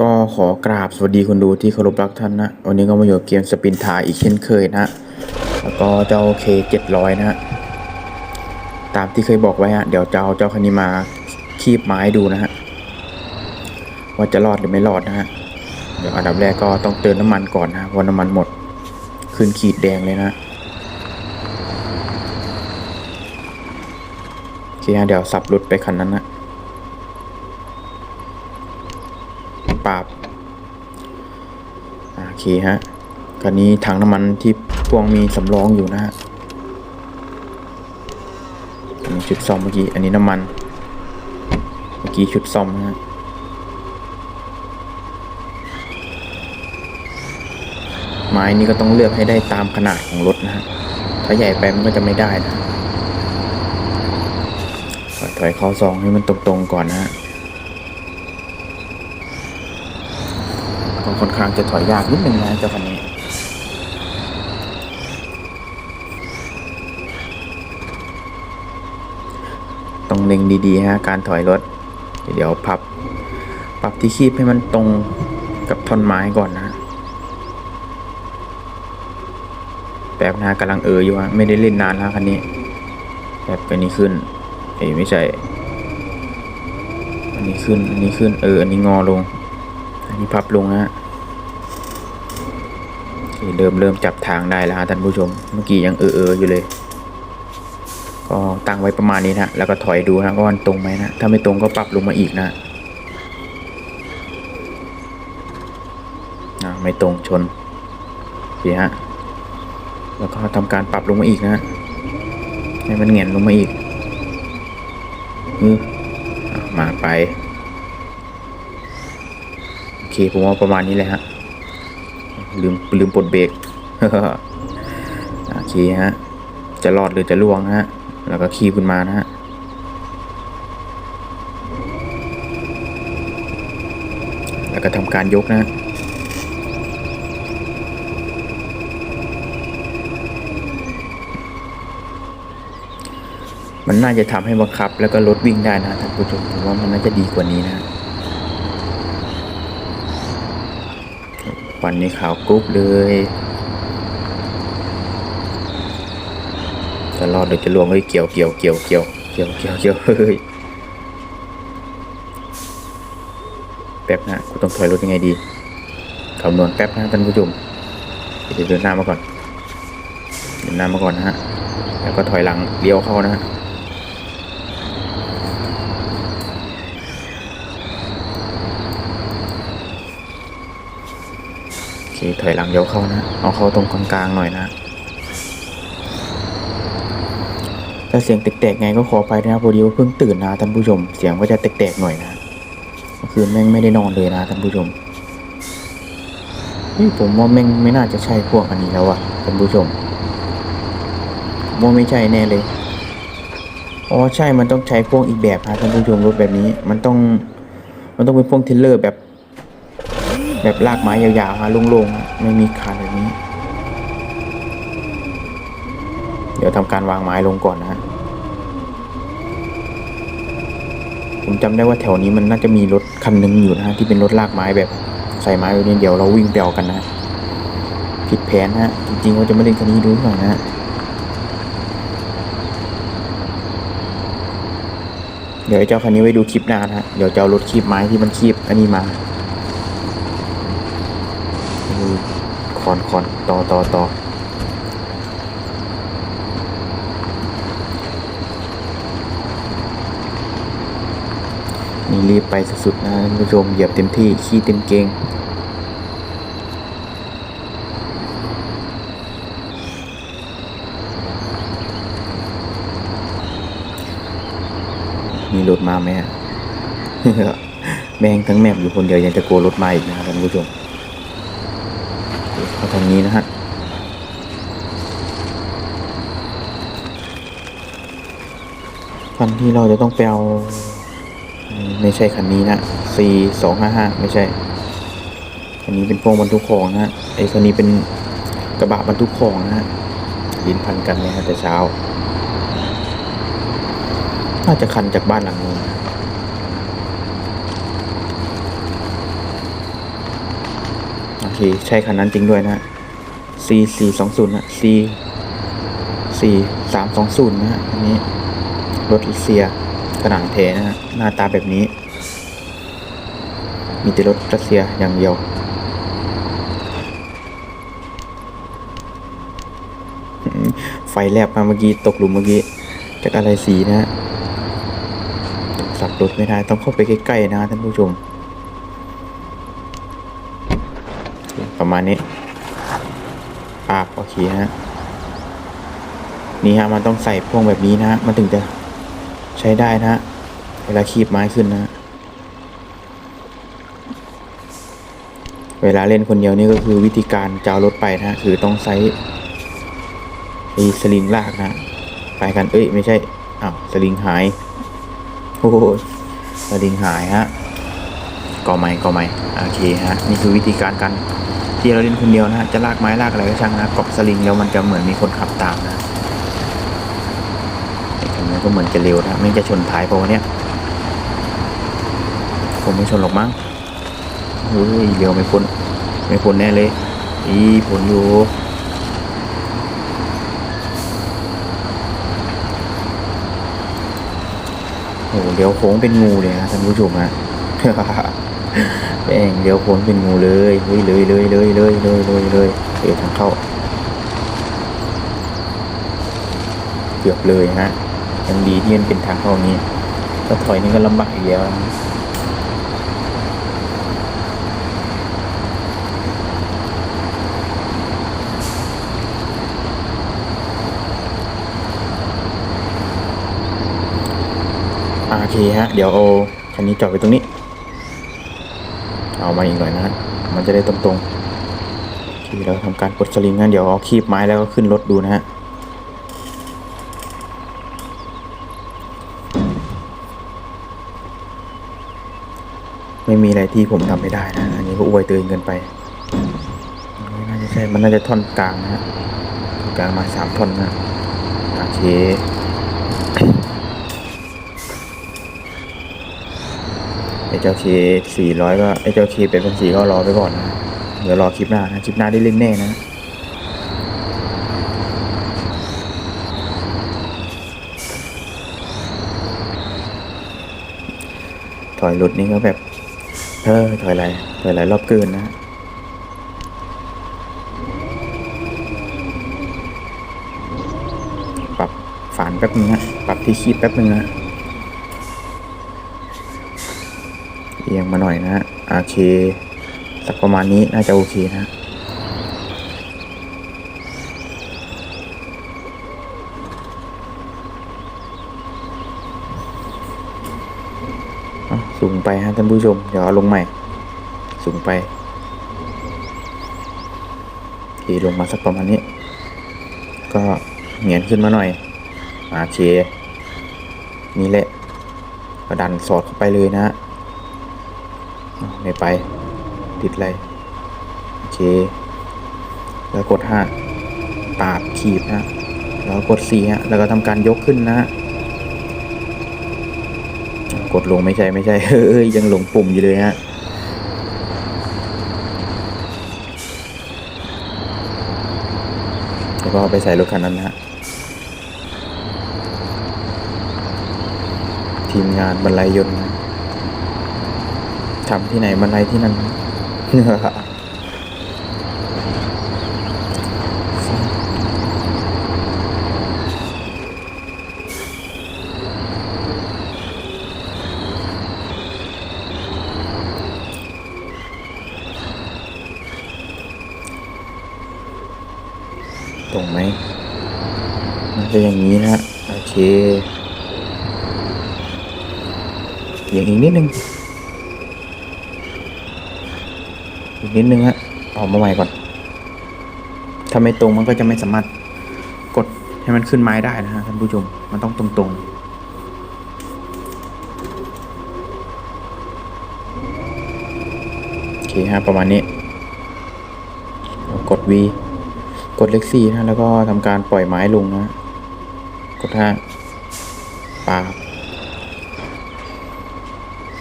ก็ขอกราบสวัสดีคนดูที่เคารพรักท่านนะ วันนี้ก็มาอยู่กับเกมสปินทาอีกเช่นเคยนะ แล้วก็เจ้าเคเจ็ดร้อยนะ ตามที่เคยบอกไว้ฮะ เดี๋ยวจะเอาเจ้าคันนี้มาคีบไม้ดูนะฮะ ว่าจะรอดหรือไม่รอดนะฮะ เดี๋ยวอันดับแรกก็ต้องเติมน้ำมันก่อนนะเพราะน้ำมันหมด ขึ้นขีดแดงเลยนะโอเคฮะเดี๋ยวสับรถไปคันนั้นนะ ปราบอ่าโอ เคฮะคันนี้ถังน้ำมันที่พวงมีสำรองอยู่นะฮะอันนี้ชุดซ่อมเมื่อกี้ อันนี้น้ำมัน เมื่อกี้ชุดซ่อมนะฮะไม้นี่ก็ต้องเลือกให้ได้ตามขนาดของรถนะฮะ ถ้าใหญ่ไปมันก็จะไม่ได้นะถอยเข้าซองให้มันตรงๆก่อนนะฮะ ก็ค่อนข้าง จะถอยยากนิดนึงนะเจ้าคันนี้ ต้องเล็งดีๆฮะการถอยรถ เดี๋ยวพับปรับที่คีบให้มันตรงกับท่อนไม้ก่อนนะแบบนะกำลังเอออยู่ฮะไม่ได้เล่นนานแล้วคันนี้แบบอันนี้ขึ้นเอ้ยไม่ใช่อันนี้ขึ้น อันนี้ขึ้น เออ อันนี้งอลง อันนี้พับลงฮะ เริ่มเริ่มจับทางได้แล้วฮะท่านผู้ชม เมื่อกี้ยังเออเอออยู่เลย ก็ตั้งไว้ประมาณนี้นะแล้วก็ถอยดูนะว่ามันตรงไหมนะ ถ้าไม่ตรงก็ปรับลงมาอีกนะอ่าไม่ตรงชนโอเคฮะ แล้วก็ทำการปรับลงมาอีกนะให้มันเงียนลงมาอีกอือมาไป โอเค ผมว่าประมาณนี้เลยฮะ ลืมลืมปลดเบรกโอเคฮะ จะรอดหรือจะล่วงนะฮะ แล้วก็ขี่ขึ้นมานะฮะแล้วก็ทำการยกนะฮะมันน่าจะทำให้บังคับแล้วก็รถวิ่งได้นะท่านผู้ชมผมว่ามันน่าจะดีกว่านี้นะ วันนี้ขาวกรุ๊บเลยจะรอดหรือจะลวงเฮ้ยเกี่ยวเกี่ยวเกี่ยวเกี่ยวเกี่ยวเกี่ยวเกี่ยวเฮ้ยแป๊บนะกูต้องถอยรถยังไงดีคำนวณแป๊บนะท่านผู้ชมเดี๋ยวเดินหน้ามาก่อนเดินหน้ามาก่อนนะฮะแล้วก็ถอยหลังเลี้ยวเข้านะฮะ โอถอยหลังเลี้ยวเข้านะ เอาเข้าตรงกลางๆหน่อยนะ ถ้าเสียงแตกๆไงก็ขอไปนะพอดีว่าเพิ่งตื่นนะท่านผู้ชม เสียงก็จะแตกๆหน่อยนะคือคืนแม่งไม่ได้นอนเลยนะท่านผู้ชมนี่ผมว่าแม่งไม่น่าจะใช่พวกอันนี้แล้วอะท่านผู้ชมว่าไม่ใช่แน่เลยอ๋อใช่มันต้องใช้พวกอีกแบบนะท่านผู้ชมรถแบบนี้ มันต้อง มันต้องเป็นพวกเทรลเลอร์แบบ แบบลากไม้ยาวๆฮะโล่งๆไม่มีคานแบบนี้ เดี๋ยวทำการวางไม้ลงก่อนนะฮะผมจำได้ว่าแถวนี้มันน่าจะมีรถคันหนึงอยู่นะฮะที่เป็นรถลากไม้แบบใส่ไม้ไว้เนี่ยเดี๋ยวเราวิ่งไปเอากันนะผิดแผนนะฮะจริงๆว่าจะไม่เล่นคันนี้ดูหน่อยนะฮะเดี๋ยวเจ้าคันนี้ไว้ดูคลิปหน้านะฮะ เดี๋ยวจะเอารถคีบไม้ที่มันคีบอันนี้มาอืม คอนคอนต่อต่อต่อนี่รีบไปสุดๆนะท่านผู้ชมเหยียบเต็มที่ ขี้เต็มเกงมีรถมาไหมฮะแม่งทั้งแมปอยู่คนเดียวยังจะกลัวรถมาอีกนะครับท่านผู้ชม เอาทางนี้นะฮะคันที่เราจะต้องไปเอาไม่ใช่คันนี้นะ C สองห้าห้าไม่ใช่ คันนี้เป็นพวกบรรทุกของนะฮะไอ้คันนี้เป็นกระบะบรรทุกของนะฮะยินพันกันเลยฮะแต่เช้า น่าจะคันจากบ้านหลังนู้นนะ เค ใช่คันนั้นจริงด้วยนะ C 4 2 0นะ C 4 3 2 0นะฮะอันนี้ รถเซียกระหนังเทนะฮะหน้าตาแบบนี้ มีแต่รถรัสเซียอย่างเดียวไฟแลบมาเมื่อกี้ตกหลุมเมื่อกี้จากอะไรสีนะฮะสับรถไม่ได้ต้องเข้าไปใกล้ๆนะท่านผู้ชม ประมาณนี้ปากโอเคฮะนี่ฮะมันต้องใส่พ่วงแบบนี้นะฮะมันถึงจะใช้ได้นะฮะเวลาขีบไม้ขึ้นนะ เวลาเล่นคนเดียวนี่ก็คือวิธีการจะเอารถไปนะฮะคือต้องใช้อ้สลิงลากนะ ไปกันเอ้ยไม่ใช่อ้าวสลิงหายโอ้สลิงหายฮะก่อไม้ก่อไม้โอเคฮะนี่คือวิธีการการ ที่เราเล่นคนเดียวนะฮะจะลากไม้ลากอะไรก็ช่างนะเกาะสลิงแล้วมันจะเหมือนมีคนขับตามนะไอ้คันนี้ก็เหมือนจะเร็วนะไม่จะชนท้ายเพราะว่าเนี้ยผมไม่ชนหรอกมั้งเฮ้ยเร็วไม่พ้นไม่พ้นแน่เลยอีผลอยู่โอ้โหเดี๋ยวโค้งเป็นงูเลยนะท่านผู้ชมฮะ แม่งเดี๋ยวโค้งเป็นงูเลยเฮ้ยเลยเลยเลยเลยเลยเลยเลยเดี๋ยวทางเข้าเกือบเลยฮะยังดีที่มันเป็นทางเข้านี้ถ้าถอยนี่ก็ลำบากอีกแล้วอาโอเคฮะ เดี๋ยวเอาคันนี้จอดไว้ตรงนี้ มาอีกหน่อยนะฮะมันจะได้ตรงๆที่เราทำการปลดสลิงงั้นเดี๋ยวเอาคีบไม้แล้วก็ขึ้นรถดูนะฮะไม่มีอะไรที่ผมทำไม่ได้นะ อันนี้ก็อวยเตือนเกินไปไม่น่าจะใช่ มันน่าจะท่อนกลางนะฮะกลางมาสามท่อนนะโอเค ไอ้เจ้าเคสี่ร้อยก็ไอ้เจ้าเคเป็นพันสี่ก็รอไปก่อนนะเดี๋ยวรอคลิปหน้านะคลิปหน้าได้เล่นแน่นะถอยรถนี่ก็แบบเออถอยไหลถอยไหลรอบเกินนะปรับฝานแป๊บนึงนะปรับที่คีบแป๊บนึงนะ เอียงมาหน่อยนะฮะโอเคสักประมาณนี้น่าจะโอเคนะอะสูงไปฮะท่านผู้ชม เดี๋ยวเอาลงใหม่ สูงไปทีลงมาสักประมาณนี้ ก็เหงียนขึ้นมาหน่อยโอเคนี่แหละกระดันสอดเข้าไปเลยนะฮะ ไม่ไป ติดอะไร โอเค แล้วกดห้าปาดขีบนะแล้วกดสี่ฮะ แล้วก็ทำการยกขึ้นนะฮะกดลงไม่ใช่ไม่ใช่เฮ้ยยังหลงปุ่มอยู่เลยฮะแล้วก็ไปใส่รถคันนั้นนะฮะทีมงานบรรลัยยนต์นะ ทำที่ไหนบรรลัยที่นั่นตรงไหมน่าจะอย่างนี้นะ โอเคเอียงอีกนิดนึง อีกนิดนึงฮะออกมาใหม่ก่อน ถ้าไม่ตรงมันก็จะไม่สามารถกดให้มันขึ้นไม้ได้นะฮะท่านผู้ชม มันต้องตรงๆโอเคฮะประมาณนี้ กด V กดเลขสี่นะแล้วก็ทำการปล่อยไม้ลงนะ กดห้าปาบ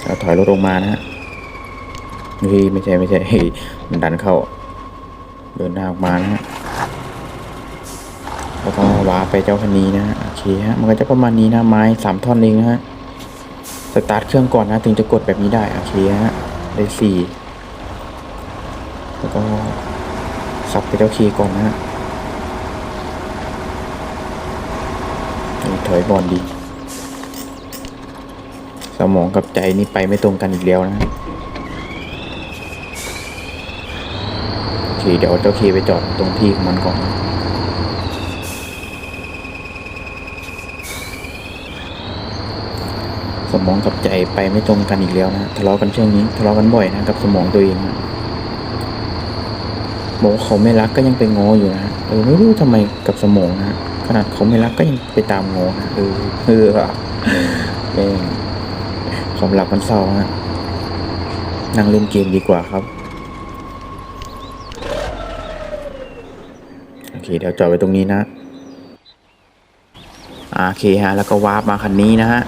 แล้วถอยรถลงมานะฮะ เฮ้ยไม่ใช่ไม่ใช่เฮ้ยมันดันเข้า เดินหน้าออกมานะฮะแล้วก็วาไปเจ้าคันนี้นะโอเคฮะมันก็จะประมาณนี้นะไม้สามท่อนเองนะฮะสตาร์ทเครื่องก่อนนะถึงจะกดแบบนี้ได้โอเคฮะได้สี่แล้วก็สับไปเจ้าคีก่อนนะฮะถอยบอลดี สมองกับใจนี่ไปไม่ตรงกันอีกแล้วนะฮะโอ เคเดี๋ยวเจ้าคีไปจอดตรงที่ของมันก่อน สมองกับใจไปไม่ตรงกันอีกแล้วนะทะเลาะกันช่วงนี้ทะเลาะกันบ่อยนะกับสมองตัวเองนะบอกว่าเขาไม่รักก็ยังไปงออยู่นะเออไม่รู้ทำไมกับสมองนะขนาดเขาไม่รักก็ยังไปตามงอนะเออเออว่ะแม่งความรักมันเศร้าฮะนั่งเล่นเกมดีกว่าครับโอ เคเดี๋ยวจอดไว้ตรงนี้นะโอเคฮะ แล้วก็วาร์ปมาคันนี้นะฮะ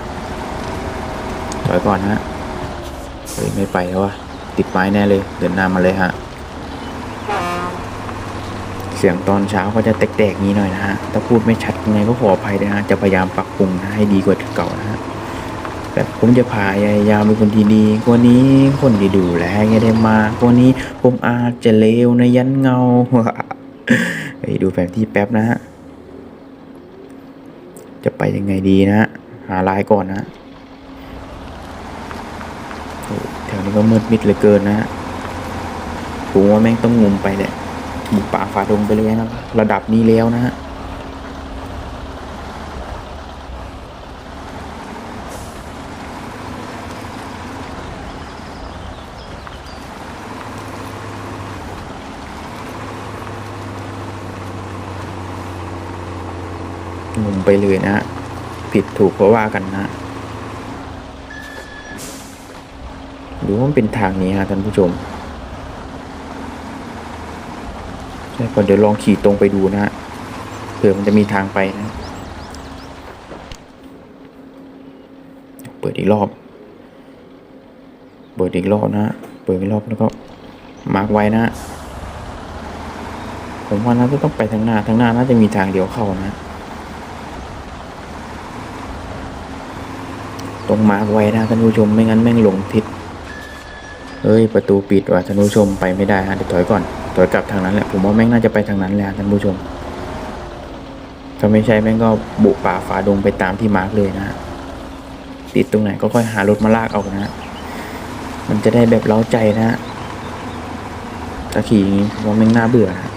ถอยก่อนฮะเฮ้ยไม่ไปแล้ววะติดไม้แน่เลย เดินหน้ามาเลยฮะ เสียงตอนเช้าก็จะแตกๆนี้หน่อยนะฮะ ถ้าพูดไม่ชัดยังไงก็ขออภัยด้วยนะจะพยายามปรับปรุงนะให้ดีกว่าเก่านะฮะแบบผมจะพยายามเป็นคนดีกว่านี้คนที่ดูแลให้ได้มากกว่านี้ผมอาจจะเลวในยันเงา ดูแผนที่แป๊บนะฮะ จะไปยังไงดีนะฮะ หาลายก่อนนะแถวนี้ก็มืดมิดเหลือเกินนะฮะผมว่าแม่งต้องงมไปแหละบุกป่าฝ่าดงไปเลยนะระดับนี้แล้วนะฮะ งม ไปเลยนะฮะผิดถูกเพราะว่ากันนะหรือว่ามันเป็นทางนี้ฮะท่านผู้ชมใช่ก่อนเดี๋ยวลองขี่ตรงไปดูนะฮะเผื่อมันจะมีทางไปนะ เปิดอีกรอบ เปิดอีกรอบนะฮะเปิดอีกรอบแล้วก็มาร์กไว้นะฮะผมว่าน่าจะต้องไปทางหน้า ทางหน้าน่าจะมีทางเดียวเข้านะ ตรงมาร์กไว้นะท่านผู้ชมไม่งั้นแม่งหลงทิศเอ้ยประตูปิดว่ะท่านผู้ชมไปไม่ได้ฮะเดี๋ยวถอยก่อนถอยกลับทางนั้นแหละผมว่าแม่งน่าจะไปทางนั้นแหละท่านผู้ชมถ้าไม่ใช่แม่งก็บุกป่าฝ่าดงไปตามที่มาร์กเลยนะติดตรงไหนก็ค่อยหารถมาลากเอานะมันจะได้แบบเล้าใจนะฮะถ้าขี่อย่างนี้ผมว่าแม่งน่าเบื่อนะ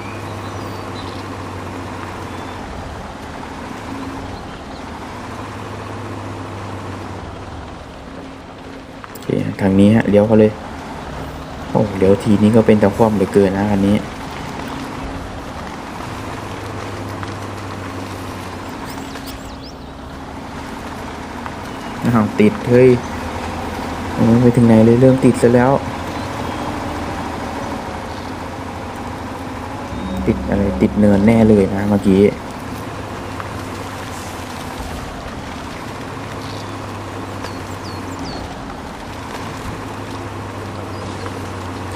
โอเค ทางนี้ฮะเลี้ยวเขาเลยโอ้เลี้ยวทีนี้ก็เป็นตะคว่ำเหลือเกินนะอันนี้อ้าวติดเฮ้ยโอ้ยไปถึงไหนเลยเริ่มติดซะแล้ว ติดอะไรติดเนินแน่เลยนะเมื่อกี้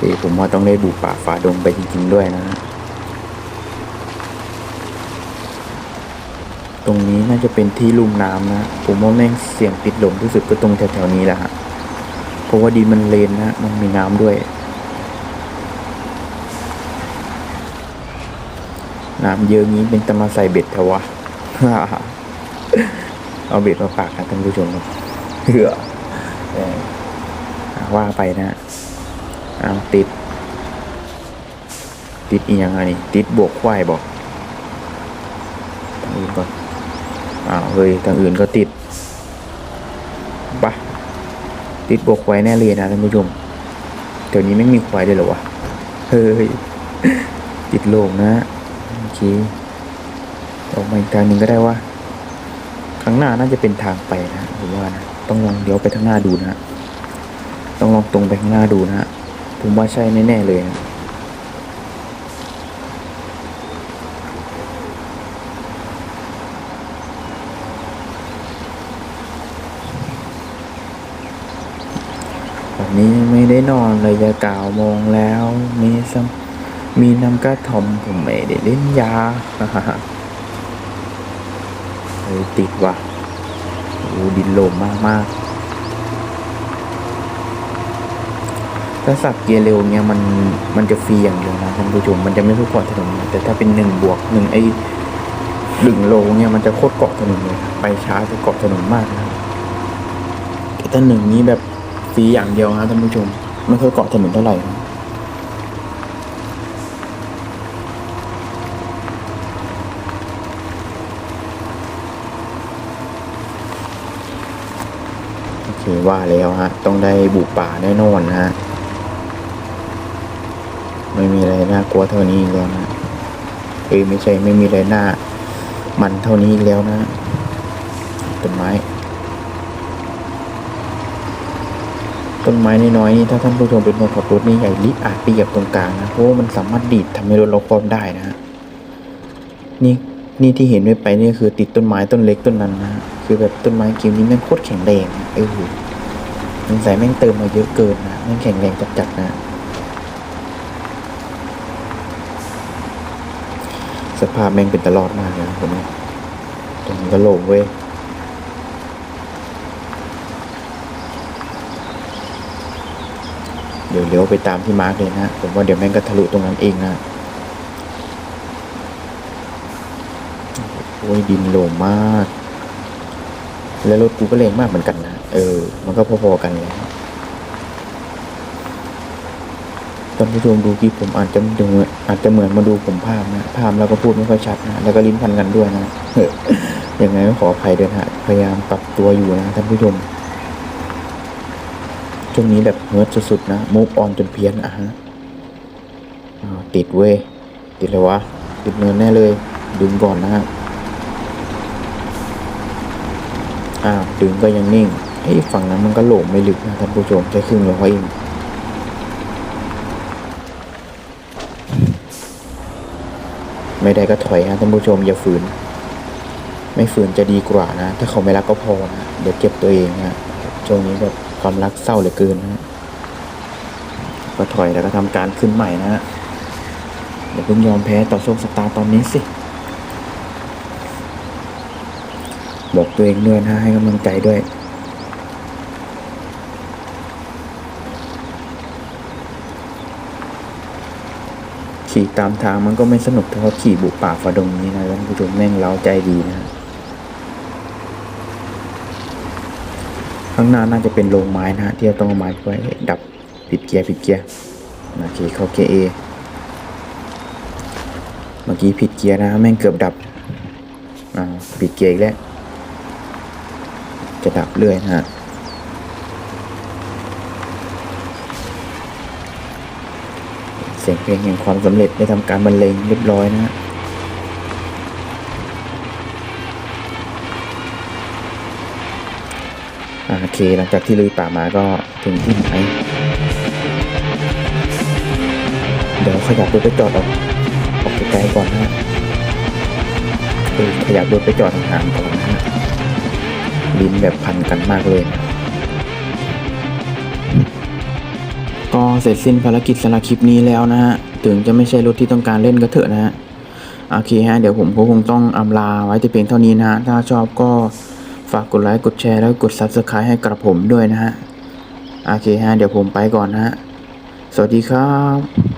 โอเคผมว่าต้องได้บุกป่าฝ่าดงไปจริงๆด้วยนะตรงนี้น่าจะเป็นที่ลุ่มน้ำนะ ผมว่าแม่งเสียงติดลมที่สุดก็ตรงแถวๆนี้แหละฮะ เพราะว่าดินมันเลนนะ มันมีน้ำด้วย น้ำเยอะงี้เป็นตะมาใส่เบ็ดเถอะวะ เอาเบ็ดมาฝากนะท่านผู้ชมเหือว่าไปนะ อ้าติด ติดอีกยังไงนี่ติดบวกควายบอกทางอื่นก่อนอ้าวเฮ้ยทางอื่นก็ติดปะติดบวกควายแน่เลยนะท่านผู้ชมเดี๋ยวนี้ไม่มีควายเลยเหรอวะเฮ้ยติดโลงนะโอเคออกมาอีกทางหนึ่งก็ได้ว่าข้างหน้าน่าจะเป็นทางไปนะผมว่านะต้องลองเดี๋ยวไปข้างหน้าดูนะต้องลองตรงไปข้างหน้าดูนะฮะ ผมว่าใช่แน่ๆเลยนะวันนี้ไม่ได้นอนเลยจะกล่าวโมงแล้วมีสมมีน้ำกระทมผมไม่ได้เล่นยาเฮ้ยติดว่ะโอ้ดินโลมมากมากๆ ถ้าสับเกียร์เร็วเนี่ยมันมันจะฟรีอย่างเดียวนะท่านผู้ชมมันจะไม่ค่อยเกาะถนนแต่ถ้าเป็นหนึ่งบวกหนึ่งไอ้ดึงโลเนี่ยมันจะโคตรเกาะถนนเลยไปช้าจะเกาะถนนมากนะแต่ถ้าหนึ่งนี้แบบฟรีอย่างเดียวนะท่านผู้ชมไม่ค่อยเกาะถนนเท่าไหร่โอเคว่าแล้วฮะ ต้องได้บุกป่าแน่นอนนะฮะ ไม่มีอะไรน่ากลัวเท่านี้แล้วนะเอ้ยไม่ใช่ไม่มีอะไรน่ามันเท่านี้แล้วนะต้นไม้ ต้นไม้น้อยๆนี่ถ้าท่านผู้ชมเป็นคนขับรถนี่ใหญ่ลิอาจไปเหยียบตรงกลางนะเพราะว่ามันสามารถดีดทำให้รถเราคว่ำได้นะฮะนี่นี่ที่เห็นไม่ไปนี่คือติดต้นไม้ต้นเล็กต้นนั้นนะคือแบบต้นไม้เกมนี้แม่งโคตรแข็งแรงเออสงสัยแม่งเติมมาเยอะเกินนะแม่งแข็งแรงจัดๆนะ สภาพแม่งเป็นตลอดมากเลยนะผมเนี่ยตรงนี้ก็โล่งเว้ยเดี๋ยวเลี้ยวไปตามที่มาร์กเลยนะผมว่าเดี๋ยวแม่งก็ทะลุตรงนั้นเองนะโอ้ยดินโล่งมาก แล้วรถกูก็แรงมากเหมือนกันนะ เออ มันก็พอๆกันเลยท่านผู้ชมดูคลิปผมอาจจะดูอาจจะเหมือนมาดูผมภาพนะภาพแล้วก็พูดไม่ค่อยชัดนะแล้วก็ลิ้นพันกันด้วยนะเออยังไงก็ขออภัยด้วยนะฮะพยายามปรับตัวอยู่นะท่านผู้ชมช่วงนี้แบบเฮิร์ตสุดๆนะมูฟออนจนเพี้ยนอะฮะติดเว้ยติดเลยวะติดเนินแน่เลย ดึงก่อนนะฮะอ้าวดึงก็ยังนิ่งไอ้ยฝั่งนั้นมันก็โหลงไม่ลึกนะท่านผู้ชมแค่ครึ่งล้อเอง ไม่ได้ก็ถอยฮะท่านผู้ชมอย่าฝืน ไม่ฝืนจะดีกว่านะ ถ้าเขาไม่รักก็พอนะเดี๋ยวเจ็บตัวเองนะช่วงนี้แบบความรักเศร้าเหลือเกินนะก็ถอยแล้วก็ทำการขึ้นใหม่นะฮะอย่าเพิ่งยอมแพ้ต่อโชคชะตาตอนนี้สิ บอกตัวเองด้วยนะให้กำลังใจด้วย ขี่ตามทางมันก็ไม่สนุกเท่าขี่บุกป่าฝาดงนี้นะท่านผู้ชมแม่งเล้าใจดีนะข้างหน้าน่าจะเป็นโรงไม้นะฮะที่เราต้องเอาไม้ไว้ดับผิดเกียร์ผิดเกียร์โอเคเข้าเกียร์เอเมื่อกี้ผิดเกียร์นะแม่งเกือบดับอ่าผิดเกียร์อีกแล้วจะดับเรื่อยนะฮะ เสียงเพลงแห่งความสำเร็จได้ทำการบรรเลงเรียบร้อยนะฮะโอเคหลังจากที่ลุยป่ามาก็ถึงที่หมายเดี๋ยวขยับรถไปจอดออกออกไกลก่อนนะฮะเออขยับรถไปจอดห่างๆก่อนนะฮะลิ้นแบบพันกันมากเลย ก็เสร็จสิ้นภารกิจสำหรับคลิปนี้แล้วนะฮะ ถึงจะไม่ใช่รถที่ต้องการเล่นก็เถอะนะฮะ โอเคฮะ เดี๋ยวผมก็คงต้องอำลาไว้แต่เพียงเท่านี้นะฮะ ถ้าชอบก็ฝากกดไลค์กดแชร์แล้วกด Subscribe ให้กระผมด้วยนะฮะ โอเคฮะ เดี๋ยวผมไปก่อนนะฮะ สวัสดีครับ